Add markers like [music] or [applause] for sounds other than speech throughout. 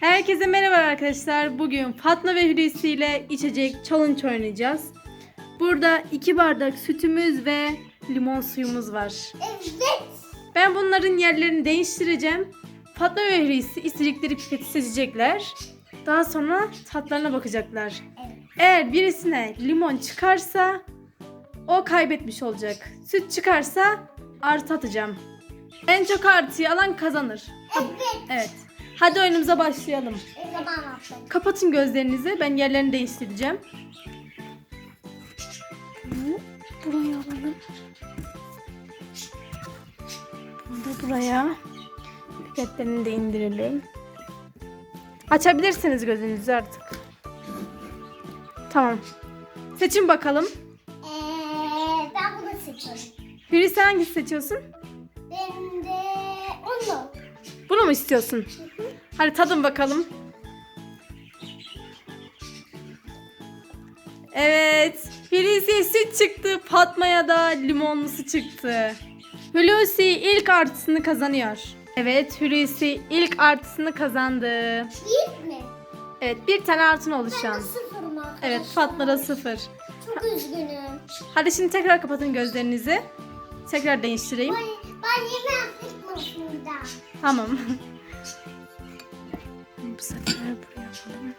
Herkese merhaba arkadaşlar. Bugün Fatma ve Hulusi ile içecek challenge oynayacağız. Burada iki bardak sütümüz ve limon suyumuz var. Evet. Ben bunların yerlerini değiştireceğim. Fatma ve Hulusi istedikleri pipeti seçecekler. Daha sonra tatlarına bakacaklar. Evet. Eğer birisine limon çıkarsa o kaybetmiş olacak. Süt çıkarsa artı atacağım. En çok artıyı alan kazanır. Evet. Evet. Hadi oyunumuza başlayalım. O zaman atladım. Kapatın gözlerinizi. Ben yerlerini değiştireceğim. Buraya alalım. Bunu da buraya. Pipetlerini de indirelim. Açabilirsiniz gözünüzü artık. Tamam. Seçin bakalım. Ee, ben bunu seçiyorum. Hulusi hangisi seçiyorsun? Ben de onu. Bunu mu istiyorsun? Hadi tadın bakalım. Evet. Hulusi'ye süt çıktı. Fatma'ya da limonlusu çıktı. Hulusi ilk artısını kazanıyor. Evet Hulusi ilk artısını kazandı. İlk mi? Evet bir tane artın oldu şu an. sıfırım arkadaşlar. Evet Fatma'da sıfır. Çok üzgünüm. Hadi şimdi tekrar kapatın gözlerinizi. Tekrar değiştireyim. Ben, ben yine atlıkmışım da. Tamam. Bu sefer buraya yapalım.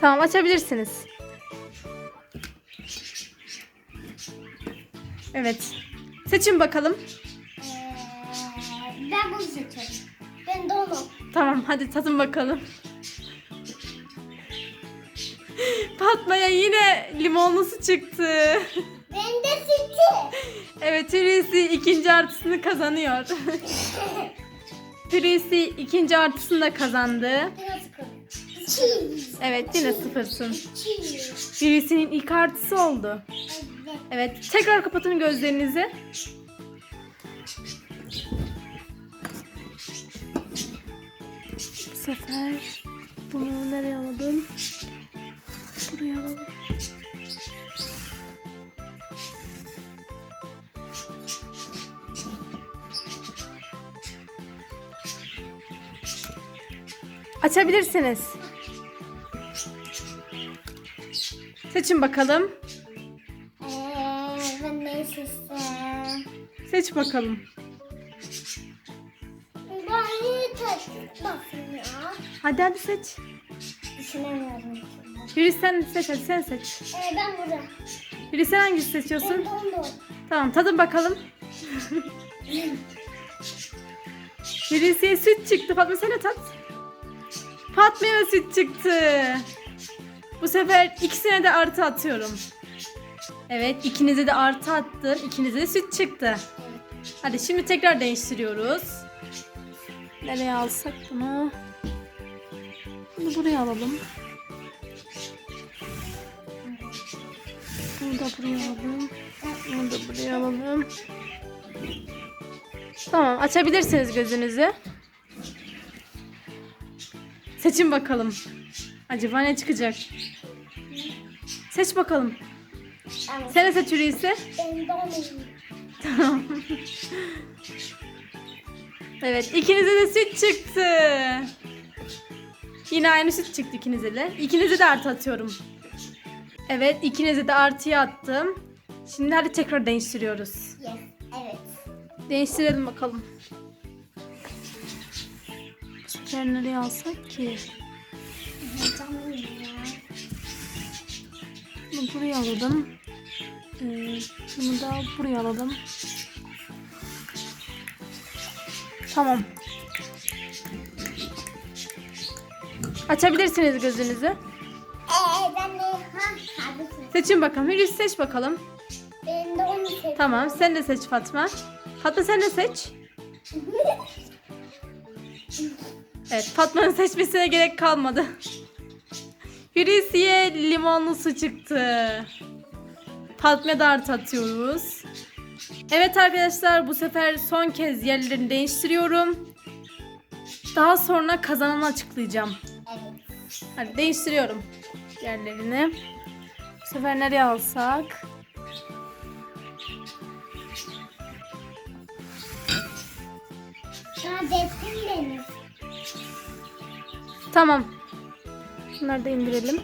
Tamam açabilirsiniz. Evet. Seçin bakalım. Ee, ben bunu seçiyorum. Ben de onu. Tamam hadi tadın bakalım. [laughs] Fatma'ya yine limonlusu çıktı. Ben de sütü. Evet Hulusi ikinci artısını kazanıyor. [laughs] Hulusi ikinci artısını da kazandı. Evet yine sıfırsın. Hulusi'nin ilk artısı oldu. Evet. Evet tekrar kapatın gözlerinizi. Bu sefer bunu nereye alalım? Buraya alalım. Açabilirsiniz. Seçin bakalım. Ee, ben ne seçsem? Seç bakalım. Ben niye takmasın ya? Hadi hadi seç. Düşünemiyorum. Hulusi sen seç hadi sen seç. Ee, ben burada. Hulusi sen hangisi Ben seçiyorsun? onu. Tamam tadın bakalım. Hulusi'ye süt çıktı. Fatma sen de tat. Fatma'ya süt çıktı. Bu sefer ikisine de artı atıyorum. Evet ikinize de artı attım. İkinize de süt çıktı. Hadi şimdi tekrar değiştiriyoruz. Nereye alsak bunu? Bunu buraya alalım. Bunu da buraya alalım. Bunu da buraya alalım. Tamam açabilirsiniz gözünüzü. Seçin bakalım. Acaba ne çıkacak? Seç bakalım. Evet. Sen de seç onu. Tamam. evet ikinize de süt çıktı. Yine aynı süt çıktı ikinize de. İkinize de artı atıyorum. Evet ikinize de artıya attım. Şimdi hadi tekrar değiştiriyoruz. Yes. Evet. Değiştirelim bakalım. Sefer nereye alsak ki? Bunu buraya alalım. Ee, bunu da buraya alalım. Tamam. Açabilirsiniz gözünüzü. Seçin bakalım. Hulusi seç bakalım. Ben de onu seçiyorum. Tamam sen de seç Fatma. Fatma sen de seç. Evet Fatma'nın seçmesine gerek kalmadı. Hulusi'ye limonlu su çıktı. Fatma'ya da artı atıyoruz. Evet arkadaşlar bu sefer son kez yerlerini değiştiriyorum. Daha sonra kazananı açıklayacağım. Evet. Hadi değiştiriyorum yerlerini. Bu sefer nereye alsak? Saadettin Deniz. Tamam. Şunları da indirelim.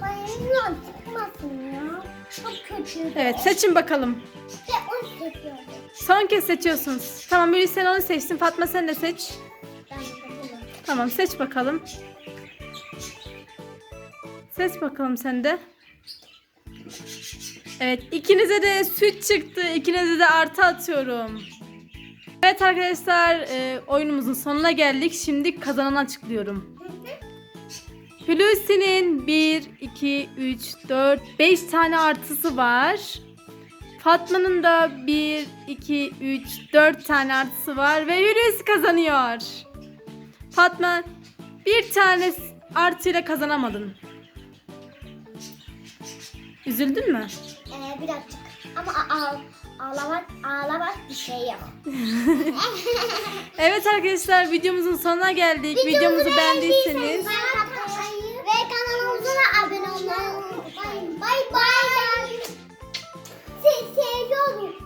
Bayılıyor çıkmasın ya. Çok kötü. Evet seçin bakalım. İşte onu seçiyorum. Son kez seçiyorsunuz. Tamam Mürü sen onu seçsin. Fatma sen de seç. Tamam seç bakalım. Seç bakalım sen de. Evet ikinize de süt çıktı. İkinize de artı atıyorum. Evet arkadaşlar e, oyunumuzun sonuna geldik. Şimdi kazananı açıklıyorum. Hulusi'nin 1, 2, 3, 4, 5 tane artısı var. Fatma'nın da 1, 2, 3, 4 tane artısı var ve Hulusi kazanıyor. Fatma bir tane artıyla kazanamadın. Üzüldün mü? Ee, birazcık. Ama ağ, ağlamak, ağlamak bir şey yok. [laughs] evet arkadaşlar videomuzun sonuna geldik. Videomuzu, Videomuzu beğendiyseniz. Ve kanalımıza abone olmayı unutmayın. Bay bay. Seviyorum.